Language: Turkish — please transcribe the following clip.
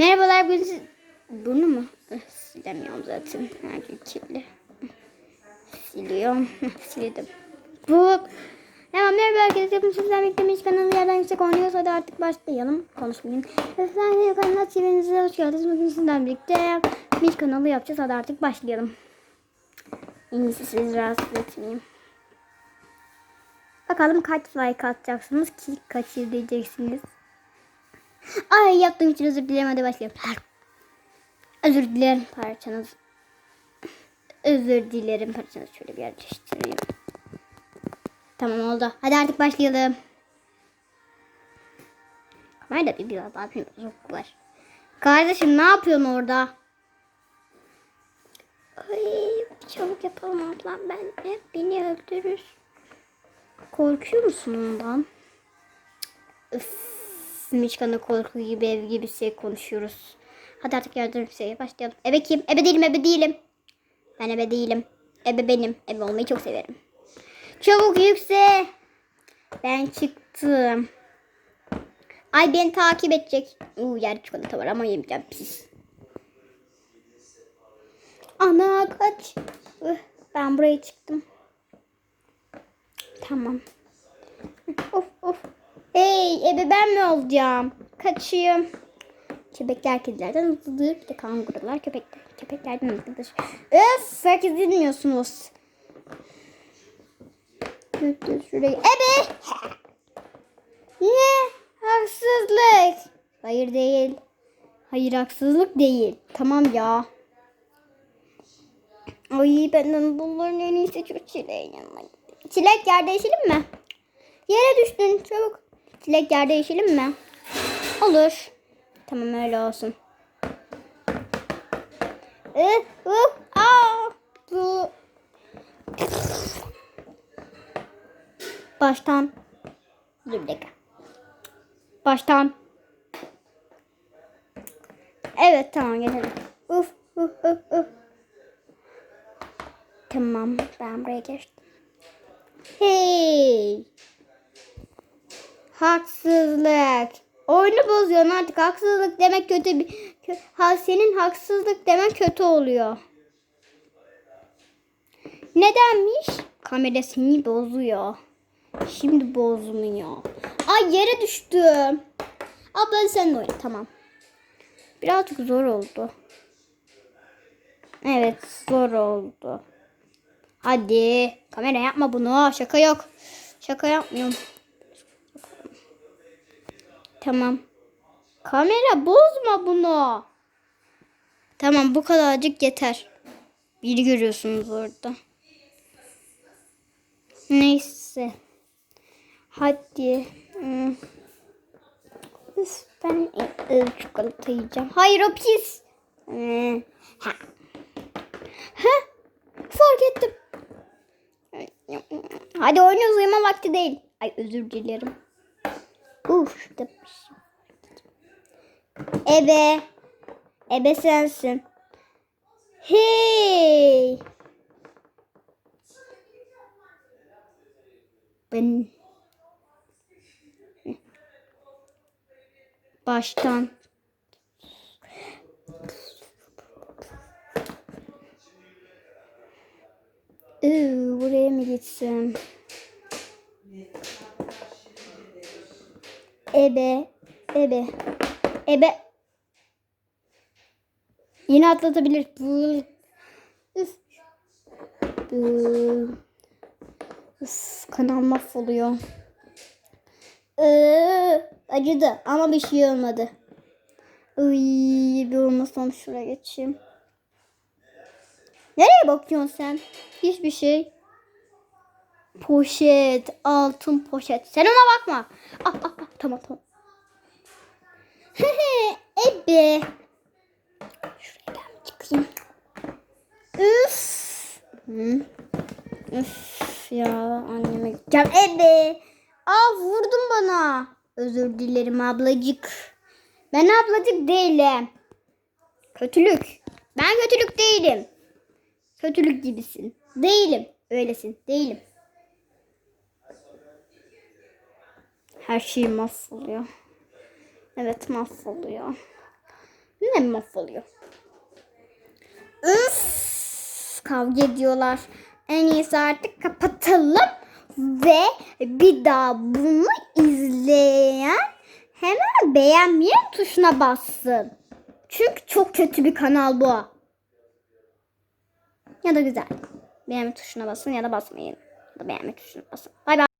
Merhabalar bugün siz... Bunu mu? Eh, Silemiyorum zaten. Her gün kirli. Siliyorum. Sildim. Bu. Tamam merhaba herkese. Yapın sizden beklemiş kanalı yerden yüksek oynuyoruz. Hadi artık başlayalım. Konuşmayayım. Efendim kanalına TV'nize hoş geldiniz. Bugün sizden birlikte bir kanalı yapacağız. Hadi artık başlayalım. En iyisi sizi rahatsız etmeyeyim. Bakalım kaç like atacaksınız ki kaçır diyeceksiniz. Ay yaptığım için özür dilerim. Hadi başlayalım. Özür dilerim parçanız. Özür dilerim parçanız. Şöyle bir yerleştireyim. Tamam oldu. Hadi artık başlayalım. Kamerada bir biraz daha bir bozuk var. Kardeşim ne yapıyorsun orada? Ay, çabuk yapalım ablam. Ben hep beni öldürür. Korkuyor musun ondan? Üf. Miçkan'la korku gibi ev gibi şey konuşuyoruz. Hadi artık yardım şeye başlayalım. Ebe kim? Ebe değilim, ebe değilim. Ben ebe değilim. Ebe benim. Ebe olmayı çok severim. Çabuk yükse. Ben çıktım. Ay beni takip edecek. Uuu yer çikolata var ama yemeyeceğim pis. Ana kaç. Ben buraya çıktım. Tamam. Of of. Hey ebe ben mi olacağım? Kaçayım. Köpekler kedilerden hızlıdır. Bir de kangurular köpekler. Köpeklerden hızlıdır. Öf herkes dinliyorsunuz. Şurayı. Ebe! Ne? Haksızlık. Hayır değil. Hayır haksızlık değil. Tamam ya. Ay benden bunların en iyisi şu çileğin yanına. Çilek yer değişelim mi? Yere düştün çabuk. Çilek yer değişelim mi? Olur. Tamam öyle olsun. Ih, ih, aa. Baştan. Dur bir dakika. Baştan. Evet tamam geçelim. Uf uf uf uf. Tamam ben buraya geçtim. Hey. Haksızlık. Oyunu bozuyorsun artık haksızlık demek kötü bir ha senin haksızlık demek kötü oluyor. Nedenmiş? Kamera seni bozuyor. Şimdi bozmuyor. Ay yere düştüm. Abla sen de oyna tamam. Birazcık zor oldu. Evet zor oldu. Hadi kamera yapma bunu. Şaka yok. Şaka yapmıyorum. Tamam. Kamera bozma bunu. Tamam bu kadarcık yeter. Biri görüyorsunuz orada. Neyse. Hadi. Hmm. Ben e, e, çikolata yiyeceğim. Hayır o pis. Hmm. Ha. Ha. Fark ettim. Hadi oynuyoruz uyuma vakti değil. Ay özür dilerim. Uf şurada. Ebe. Ebe sensin. Hey. Ben baştan Iı, buraya mı gitsem? Ebe, ebe, ebe. Yine atlatabilir. Üf. Kanal mahvoluyor. Ee, acıdı ama bir şey olmadı. Uy, bir olmasam şuraya geçeyim. Nereye bakıyorsun sen? Hiçbir şey. Poşet, altın poşet. Sen ona bakma. Ah, ah, tamam tamam. Ebe. Şuraya ben çıkayım. Üf. Hı. Üf ya anneme gideceğim. Ebe. Aa vurdun bana. Özür dilerim ablacık. Ben ablacık değilim. Kötülük. Ben kötülük değilim. Kötülük gibisin. Değilim. Öylesin. Değilim. Her şey mahvoluyor. Evet mahvoluyor. Mi mahvoluyor? Üf, kavga ediyorlar. En iyisi artık kapatalım ve bir daha bunu izleyen hemen beğenmeyen tuşuna bassın. Çünkü çok kötü bir kanal bu. Ya da güzel. Beğenme tuşuna basın ya da basmayın. Ya da beğenme tuşuna basın. Bay bay.